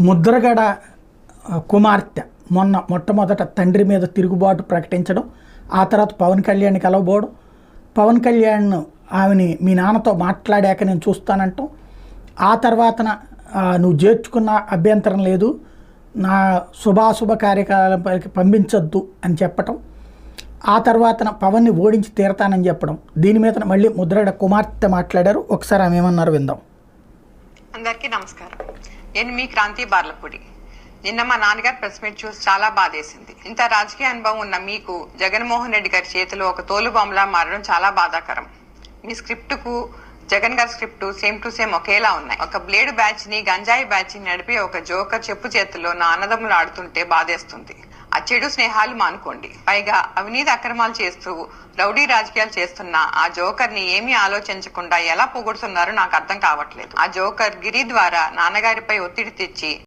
ముద్రగడ కుమార్తె మొన్న మొట్టమొదట తండ్రి మీద తిరుగుబాటు ప్రకటించడం ఆ తర్వాత పవన్ కళ్యాణ్ కలవబోవడం. పవన్ కళ్యాణ్ ఆమెని మీ నాన్నతో మాట్లాడాక నేను చూస్తానంటాం. ఆ తర్వాతన నువ్వు చేర్చుకున్న అభ్యంతరం లేదు. నా శుభాశుభ కార్యకలాపాలకి పంపించొద్దు అని చెప్పటం. ఆ తర్వాత పవన్ని ఓడించి తీరతానని చెప్పడం. దీని మీద మళ్ళీ ముద్రగడ కుమార్తె మాట్లాడారు. ఒకసారి ఆమె ఏమన్నారు విందాం. అందరికీ నమస్కారం. నేను మీ క్రాంతి బార్లపూడి. నిన్న మా నాన్నగారు ప్రెస్ మీట్ చూసి చాలా బాధేసింది. ఇంత రాజకీయ అనుభవం ఉన్న మీకు జగన్మోహన్ రెడ్డి గారి చేతిలో ఒక తోలుబొమ్మలా మారడం చాలా బాధాకరం. మీ స్క్రిప్ట్కు జగన్ గారి స్క్రిప్ట్ సేమ్ టు సేమ్ ఒకేలా ఉన్నాయి. ఒక బ్లేడ్ బ్యాచ్ని గంజాయి బ్యాచ్ని నడిపి ఒక జోకర్ చెప్పు చేతిలో నా అన్నదమ్ములు ఆడుతుంటే బాధేస్తుంది. ఆ చెడు స్నేహాలు మానుకోండి. పైగా అవినీతి అక్రమాలు చేస్తూ రౌడీ రాజకీయాలు చేస్తున్న ఆ జోకర్ని ఏమీ ఆలోచించకుండా ఎలా పొగుడుతున్నారో నాకు అర్థం కావట్లేదు. ఆ జోకర్ గిరి ద్వారా నాన్నగారిపై ఒత్తిడి తెచ్చి